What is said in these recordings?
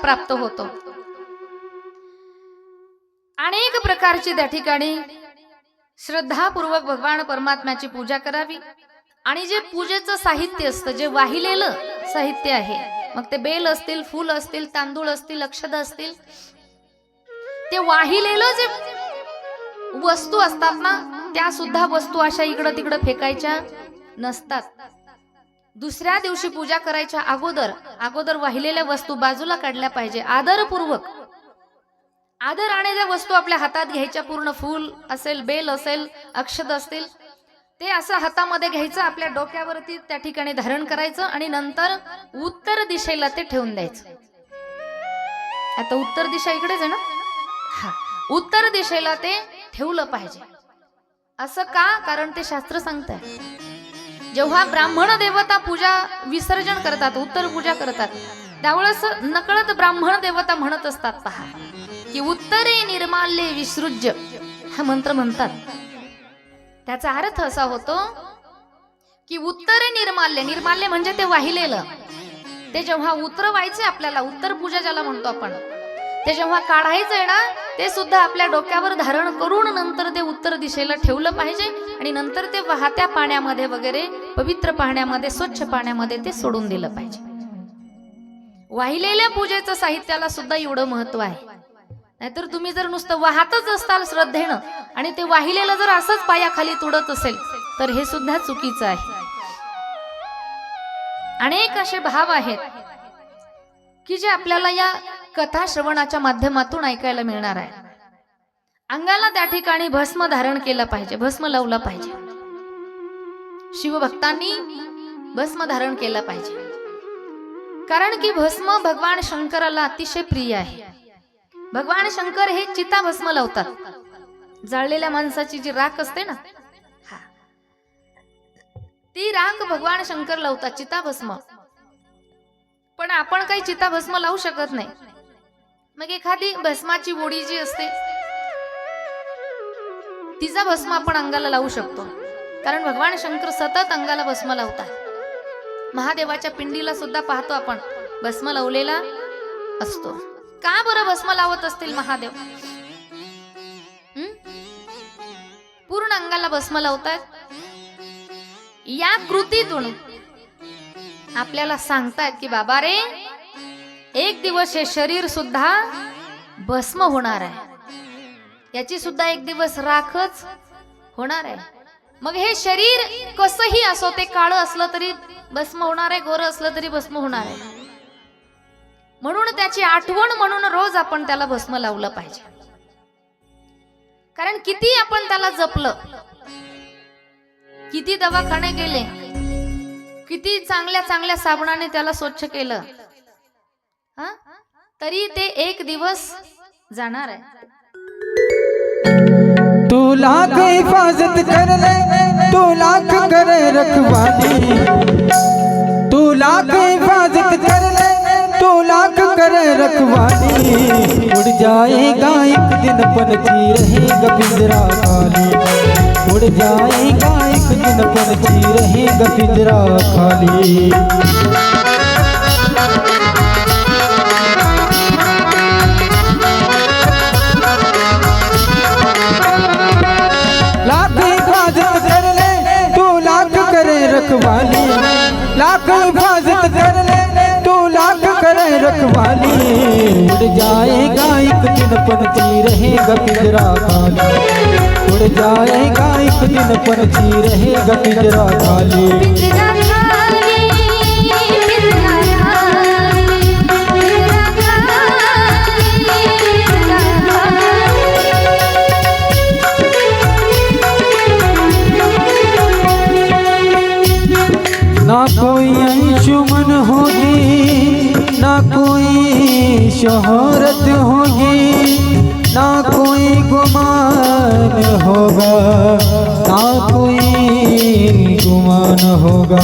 प्राप्त होतो. अनेक प्रकारची त्या ठिकाणी श्रद्धापूर्वक भगवान परमात्म्याची पूजा करावी. आणि जे पूजेचं साहित्य असतं जे वाहिलेलं साहित्य आहे मग ते बेल असतील फूल असतील तांदूळ असतील अक्षद असतील ते वाहिलेलं जे वस्तू असतात ना त्या सुद्धा वस्तू अशा इकडं तिकडं फेकायच्या नसतात. दुसऱ्या दिवशी पूजा करायच्या अगोदर अगोदर वाहिलेल्या वस्तू बाजूला काढल्या पाहिजे. आदरपूर्वक. आदराने ज्या वस्तू आपल्या हातात घ्यायच्या. पूर्ण फूल असेल बेल असेल अक्षद असतील ते असं हातामध्ये घ्यायचं आपल्या डोक्यावरती त्या ठिकाणी धारण करायचं आणि नंतर उत्तर दिशेला ते ठेवून द्यायचं. आता उत्तर दिशा इकडेच आहे ना? हा. उत्तर दिशेला ते ठेवलं पाहिजे. असं का? कारण ते शास्त्र सांगतंय. जेव्हा ब्राह्मण देवता पूजा विसर्जन करतात उत्तर पूजा करतात त्यावेळेस नकळत ब्राह्मण देवता म्हणत असतात पहा की उत्तरे निर्माल्य विसृज्य हा मंत्र म्हणतात. त्याचा अर्थ असा होतो की उत्तरे निर्माल्य निर्माल्य म्हणजे ते वाहिलेलं. ते जेव्हा उतरवायचे आपल्याला उत्तर पूजा ज्याला म्हणतो आपण ते जेव्हा काढायचंय ना ते सुद्धा आपल्या डोक्यावर धारण करून नंतर ते उत्तर दिशेला ठेवलं पाहिजे आणि नंतर ते वाहत्या पाण्यामध्ये वगैरे पवित्र पाण्यामध्ये स्वच्छ पाण्यामध्ये ते सोडून दिलं पाहिजे. वाहिलेल्या पूजेचं साहित्याला सुद्धा एवढं महत्त्व आहे. नाहीतर तुम्ही जर नुसतं वाहतच असताल श्रद्धेनं आणि ते वाहिलेलं जर असंच पायाखाली तुडत असेल तर हे सुद्धा चुकीचं आहे. अनेक असे भाव आहेत की जे आपल्याला या कथा श्रवणाच्या माध्यमातून ऐकायला मिळणार आहे. अंगाला त्या ठिकाणी भस्म धारण केलं पाहिजे भस्म लावलं पाहिजे. शिवभक्तांनी भस्म धारण केलं पाहिजे. कारण की भस्म भगवान शंकराला अतिशय प्रिय आहे. भगवान शंकर हे चिता भस्म लावतात. जाळलेल्या माणसाची जी राख असते ना हा. ती राख भगवान शंकर लावतात चिता भस्म पण आपण काही चिता भस्म लावू शकत नाही. मग एखादी भस्माची बोडी जी असते तिचा भस्म आपण अंगाला लावू शकतो. कारण भगवान शंकर सतत अंगाला भस्म लावतात. महादेवाच्या पिंडीला सुद्धा पाहतो आपण भस्म लावलेला असतो. का बरं भस्म लावत असतील महादेव? पूर्ण अंगाला भस्म लावतात? या कृतीतून आपल्याला सांगतात की बाबा रे एक दिवस हे शरीर सुद्धा भस्म होणार आहे. याची सुद्धा एक दिवस राखच होणार आहे. मग हे शरीर कसही असो ते काळ असलं तरी भस्म होणार आहे गोर असलं तरी भस्म होणार आहे. म्हणून त्याची आठवण म्हणून रोज आपण त्याला भस्म लावलं पाहिजे. कारण किती आपण त्याला जपलं किती दवाखाने गेले किती चांगल्या चांगल्या साबणाने त्याला स्वच्छ केलं हा? तरी ते एक दिवस जाणार आहे. तू लाख हिफाजत कर ले तू लाख कर रखवाली. तू लाख हिफाजत कर ले तू लाख कर रखवाली. उड़ जाएगा एक दिन पनची रहेगा पिंजरा खाली. उड़ जाएगा एक दिन पनची रहेगा पिंजरा खाली. रखवाली। लाख हिफाजत कर ले तू लाख करे रखवाली। उड़ जाएगा एक दिन पनची रहेगा पिंजरा खाली। उड़ जाएगा एक दिन पनची रहेगा पिंजरा खाली। पिंजरा खाली, ना कोई अंशुमन होगी, ना कोई शोहरत होगी, ना कोई गुमान होगा, ना कोई गुमान होगा।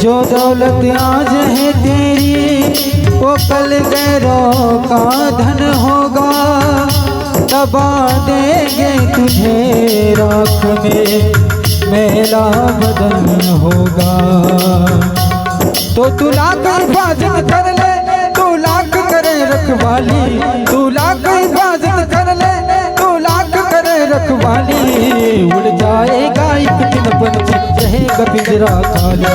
जो दौलत आज है तेरी, वो कल गैरों का धन होगा। दबा देंगे तुझे राख में। मेला बदन होगा। तो तू लाख हिफाजत कर ले, तू लाख करे रखवाली। तू लाख हिफाजत कर ले, तू लाख कर रखवाली। उड़ जाएगा एक दिन पंछी रहेगा पिंजरा खाली।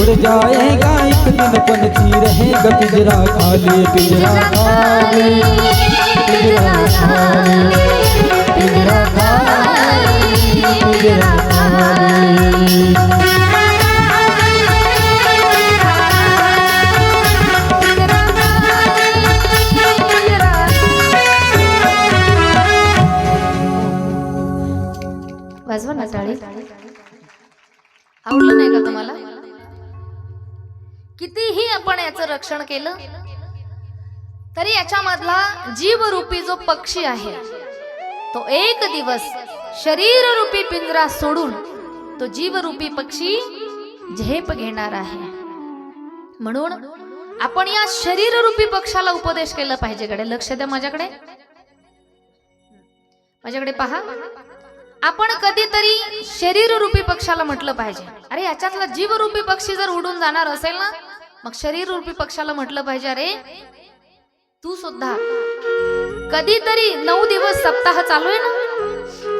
उड़ जाएगा एक दिन पंछी रहेगा पिंजरा खाली। पिंजरा खाली पिंजरा खाली पिंजरा खाली। वाजवा ना आवडलं नाही का तुम्हाला? कितीही आपण याचं रक्षण केलं तरी याच्यामधला जीवरूपी जो पक्षी आहे तो एक दिवस शरीर रूपी पिंजरा सोडून तो जीवरूपी पक्षी झेप घेणार आहे. म्हणून आपण या शरीर रूपी पक्षाला उपदेश केला पाहिजे कडे लक्ष द्या माझ्याकडे. माझ्याकडे पहा. आपण कधीतरी शरीर रूपी पक्षाला म्हटलं पाहिजे. अरे याच्यातला जीवरूपी पक्षी जर उडून जाणार असेल ना मग शरीर रूपी पक्षाला म्हटलं पाहिजे अरे तू सुद्धा कधीतरी नऊ दिवस सप्ताह चालू आहे ना?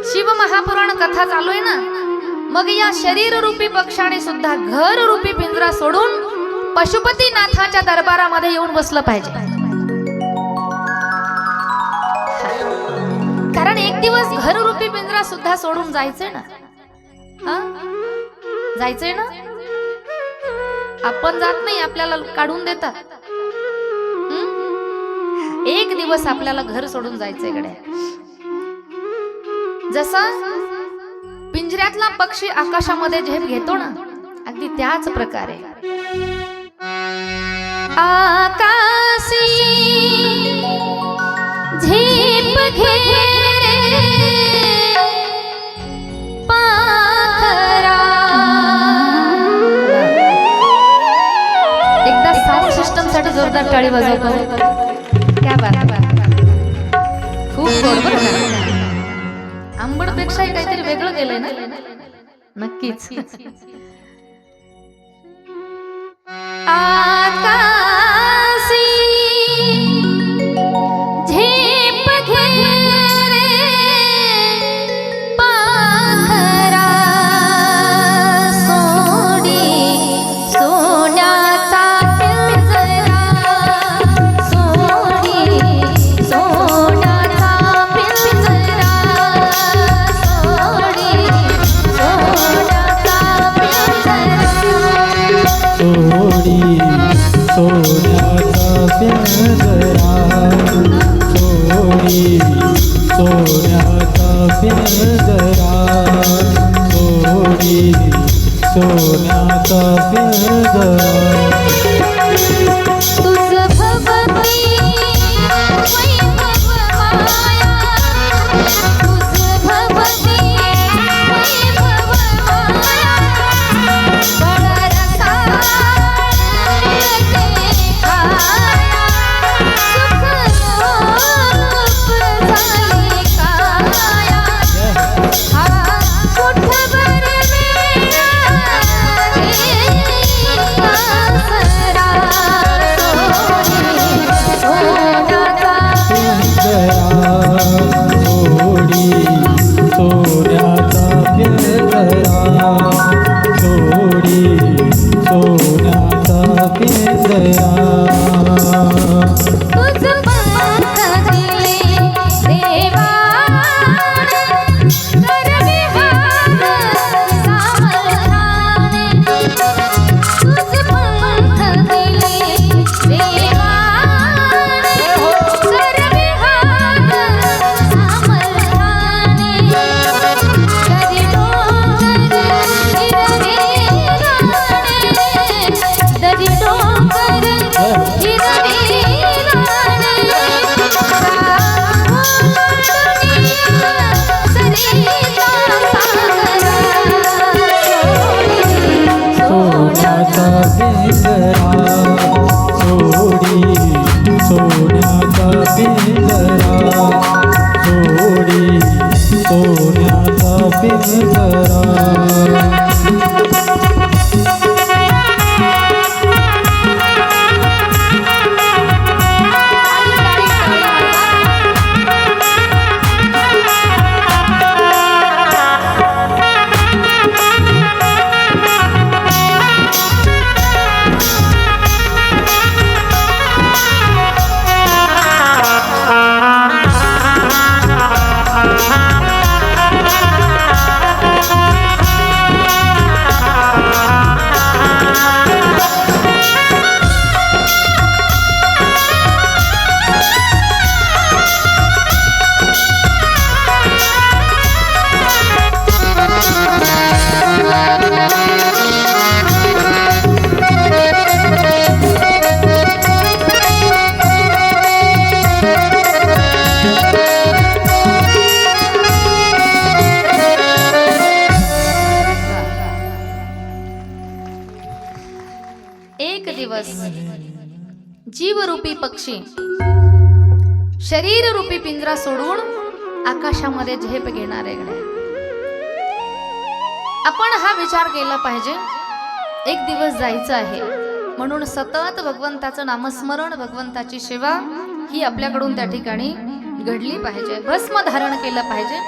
शिव महापुराण कथा चालू आहे ना? मग या शरीर रूपी पक्षाने सुद्धा घर रूपी पिंजरा सोडून पशुपतीनाथाच्या दरबारामध्ये येऊन बसलं पाहिजे. कारण एक दिवस घर रूपी पिंजरा सुद्धा सोडून जायचंय ना? हा? जायचंय ना? आपण जात नाही आपल्याला काढून देतात. एक दिवस आपल्याला घर सोडून जायचंय इकडे जसा पिंजऱ्यातला पक्षी आकाशामध्ये झेप घेतो ना अगदी त्याच प्रकारे. आकाशी झेप घे एकदा साऊंड सिस्टमसाठी जोरदार टाळी वाजवतो. क्या बात खूप गोड बरं का आंबडपेक्षा काहीतरी वेगळं केलंय ना? नक्कीच. पिंजरा सोडी सोन्याचा पिंजरा. जीवरूपी पक्षी. शरीर रूपी पिंजरा सोडून आकाशामध्ये झेप घेणार आपण हा विचार केला पाहिजे एक दिवस जायचं आहे. म्हणून सतत भगवंताचं नामस्मरण भगवंताची सेवा ही आपल्याकडून त्या ठिकाणी घडली पाहिजे. भस्म धारण केलं पाहिजे.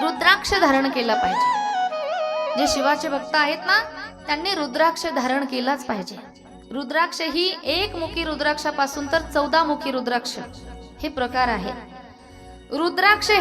रुद्राक्ष धारण केला पाहिजे. जे शिवाचे भक्त आहेत ना त्यांनी रुद्राक्ष धारण केलाच पाहिजे. रुद्राक्ष ही एक मुखी रुद्राक्षापासून तर चौदा मुखी रुद्राक्ष. हे प्रकार आहे. रुद्राक्ष हे